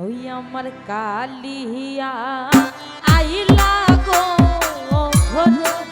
ওই আমার কালিয়া আইলা গো ঘরে